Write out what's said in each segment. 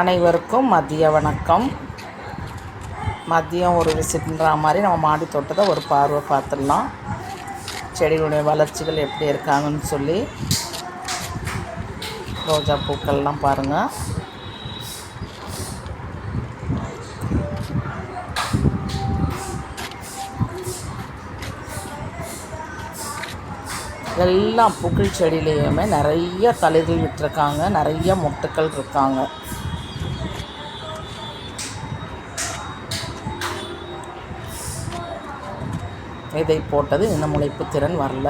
அனைவருக்கும் மதிய வணக்கம். மதியம் ஒரு விசிட்ன்ற மாதிரி நம்ம மாடி தோட்டத்தை ஒரு பார்வை பார்த்துடலாம். செடிகளுடைய வளர்ச்சிகள் எப்படி இருக்காங்கன்னு சொல்லி ரோஜா பூக்கள்லாம் பாருங்கள் எல்லா பூக்கள் செடியிலையுமே நிறைய தளிர்கள் விட்டுருக்காங்க. நிறைய மொட்டுக்கள் இருக்காங்க. விதை போட்டது இன்னும் முளைப்பு திறன் வரல.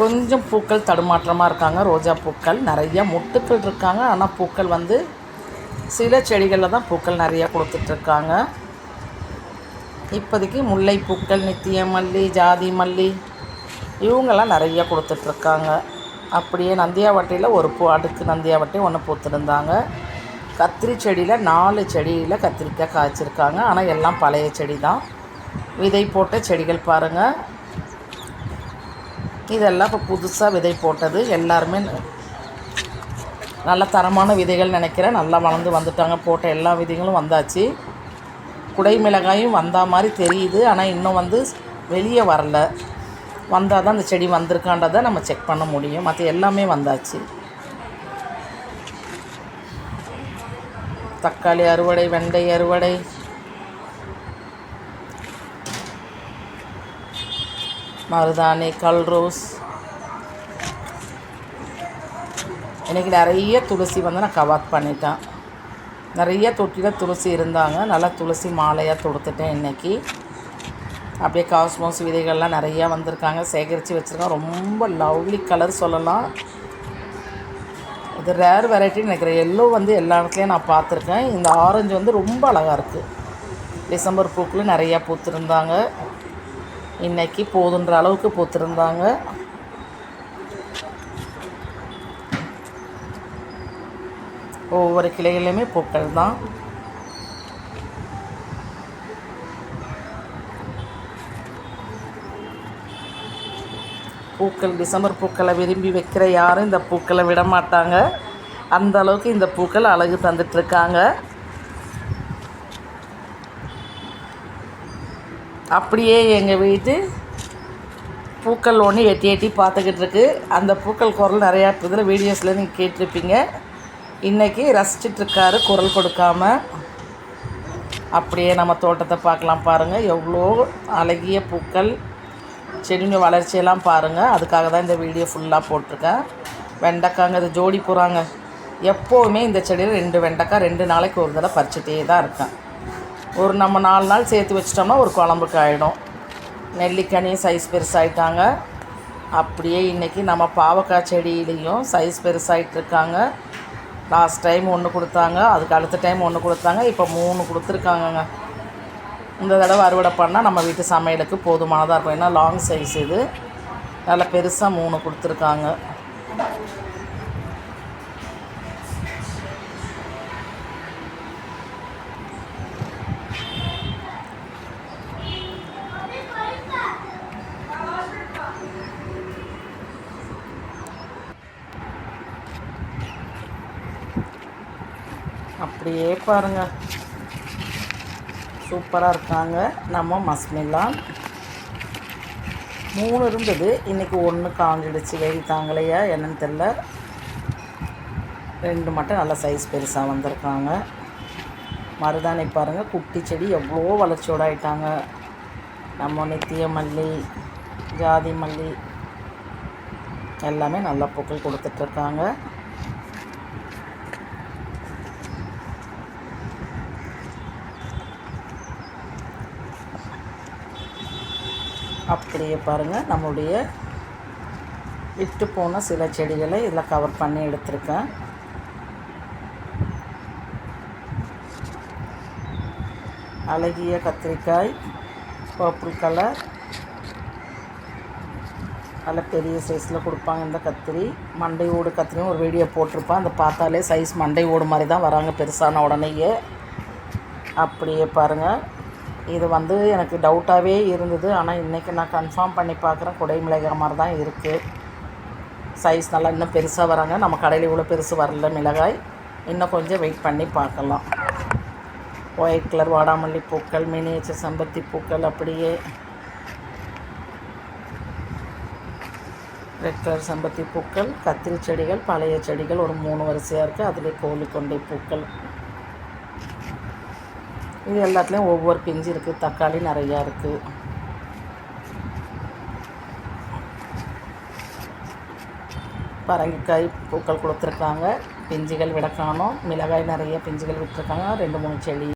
கொஞ்சம் பூக்கள் தடுமாற்றமாக இருக்காங்க. ரோஜா பூக்கள் நிறைய மொட்டுக்கள் இருக்காங்க. ஆனால் பூக்கள் வந்து சில செடிகளில் தான் பூக்கள் நிறையா கொடுத்துட்ருக்காங்க இப்போதைக்கு முல்லை பூக்கள் நித்திய மல்லி ஜாதி மல்லி இவங்கெல்லாம் நிறைய கொடுத்துட்ருக்காங்க. அப்படியே நந்தியாவட்டையில் ஒரு பூ அடுக்கு நந்தியாவட்டை ஒன்று பூத்துருந்தாங்க. கத்திரி செடியில் நாலு செடியில் கத்திரிக்காய் காய்ச்சிருக்காங்க. ஆனால் எல்லாம் பழைய செடி தான் விதை போட்ட செடிகள் பாருங்கள் இதெல்லாம் இப்போ புதுசாக விதை போட்டது. எல்லாருமே நல்ல தரமான விதைகள் நினைக்கிறேன். நல்லா வளர்ந்து வந்துட்டாங்க. போட்ட எல்லா விதைகளும் வந்தாச்சு. குடை மிளகாயும் வந்த மாதிரி தெரியுது. ஆனால் இன்னும் வந்து வெளியே வரல. வந்தால் தான் அந்த செடி வந்திருக்கான்றதை நம்ம செக் பண்ண முடியும். மற்ற எல்லாமே வந்தாச்சு. தக்காளி அறுவடை வெண்டை அறுவடை. மருதாணி கல் ரோஸ். இன்றைக்கி நிறைய துளசி வந்து நான் கவாத் பண்ணிட்டேன். நிறைய தொட்டியில் துளசி இருந்தாங்க. நல்லா துளசி மாலையாக தொடுத்துட்டேன் இன்றைக்கி அப்படியே காஸ்மோஸ் விதைகள்லாம் நிறையா வந்திருக்காங்க. சேகரித்து வச்சுருக்கேன் ரொம்ப லவ்லி கலர் சொல்லலாம். இது ரேர் வெரைட்டின்னு நினைக்கிறேன். எல்லோ வந்து எல்லா இடத்துலையும் நான் பார்த்துருக்கேன். இந்த ஆரஞ்சு வந்து ரொம்ப அழகாக இருக்குது டிசம்பர் பூக்கில் நிறையா பூத்துருந்தாங்க. இன்றைக்கி போதுன்ற அளவுக்கு பூத்துருந்தாங்க. ஒவ்வொரு கிளைகளிலுமே பூக்கள் தான் பூக்கள் டிசம்பர் பூக்களை விரும்பி வைக்கிற யாரும் இந்த பூக்களை விட மாட்டாங்க அந்த அளவுக்கு இந்த பூக்கள் அழகு தந்துட்டுருக்காங்க. அப்படியே எங்கள் வீட்டு பூக்கள் ஒன்று எட்டி எட்டி பார்த்துக்கிட்டு இருக்கு அந்த பூக்கள் குரல் நிறையா இதில் வீடியோஸில் நீங்கள் கேட்டிருப்பீங்க. இன்றைக்கி ரசிச்சிட்ருக்காரு குரல் கொடுக்காம. அப்படியே நம்ம தோட்டத்தை பார்க்கலாம் பாருங்கள் எவ்வளோ அழகிய பூக்கள். செடியின் வளர்ச்சியெல்லாம் பாருங்கள் அதுக்காக தான் இந்த வீடியோ ஃபுல்லாக போட்டிருக்கேன். வெண்டைக்காங்க இது ஜோடி போகிறாங்க எப்போவுமே இந்த செடியில் ரெண்டு வெண்டைக்காய் ரெண்டு நாளைக்கு ஒரு தடவை பறிச்சுட்டே தான் இருக்கேன். ஒரு நம்ம நாலு நாள் சேர்த்து வச்சிட்டோம்னா ஒரு குழம்புக்கு ஆகிடும் நெல்லிக்கனியும் சைஸ் பெருசாகிட்டாங்க அப்படியே இன்றைக்கி நம்ம பாவக்காய் செடியிலையும் சைஸ் பெருசாகிட்ருக்காங்க லாஸ்ட் டைம் ஒன்று கொடுத்தாங்க அதுக்கு அடுத்த டைம் ஒன்று கொடுத்தாங்க இப்போ மூணு கொடுத்துருக்காங்கங்க. இந்த தடவை அறுவடை பண்ணால் நம்ம வீட்டு சமையலுக்கு போதுமானதாக இருக்கும். ஏன்னா லாங் சைஸ் இது. நல்லா பெருசாக மூணு கொடுத்துருக்காங்க. அப்படியே பாருங்கள் சூப்பராக இருக்காங்க. நம்ம மஸ்மில்லா. மூணு இருந்தது. இன்றைக்கி ஒன்று காஞ்சிடுச்சு. வெயில் தாங்கலையா என்னன்னு தெரில ரெண்டு மட்டும் நல்ல சைஸ் பெருசாக வந்திருக்காங்க. மருதாணி பாருங்கள் குட்டி செடி எவ்வளோ வளர்ச்சியோடு ஆகிட்டாங்க நம்ம நித்திய மல்லி ஜாதி மல்லி எல்லாமே நல்லா பூக்கள் கொடுத்துட்ருக்காங்க அப்படியே பாருங்கள் நம்மளுடைய விட்டு போன சில செடிகளை இதில் கவர் பண்ணி எடுத்திருக்கேன். அழகிய கத்திரிக்காய் பர்பிள் கலர் நல்ல பெரிய சைஸில் கொடுப்பாங்க இந்த கத்திரி. மண்டை ஓடு கத்திரியும் ஒரு வீடியோ போட்டிருப்பேன். அந்த பார்த்தாலே சைஸ் மண்டை ஓடு மாதிரி தான் வராங்க பெருசான உடனேயே. அப்படியே பாருங்கள் இது வந்து எனக்கு டவுட்டாகவே இருந்தது. ஆனால் இன்றைக்கி நான் கன்ஃபார்ம் பண்ணி பார்க்குறேன். குடை மாதிரி தான் இருக்குது சைஸ் நல்லா இன்னும் பெருசாக வராங்க. நம்ம கடையில் இவ்வளோ பெருசு வரல மிளகாய். இன்னும் கொஞ்சம் வெயிட் பண்ணி பார்க்கலாம். ஒயிட் கலர் வாடாமல்லி பூக்கள் மினியேச்சர் செம்பருத்தி பூக்கள் அப்படியே. ரெட் கலர் செம்பருத்தி பூக்கள் கத்திரி செடிகள் பழைய செடிகள் ஒரு மூணு வரிசையாக இருக்குது அதிலே கோழி கொண்டை பூக்கள். இது எல்லாத்துலேயும் ஒவ்வொரு பிஞ்சு இருக்குது தக்காளி நிறையா இருக்குது பரங்கிக்காய் பூக்கள் கொடுத்துருக்காங்க. பிஞ்சுகள் விட காணும் மிளகாய் நிறைய பிஞ்சுகள் விட்டுருக்காங்க. ரெண்டு மூணு செடி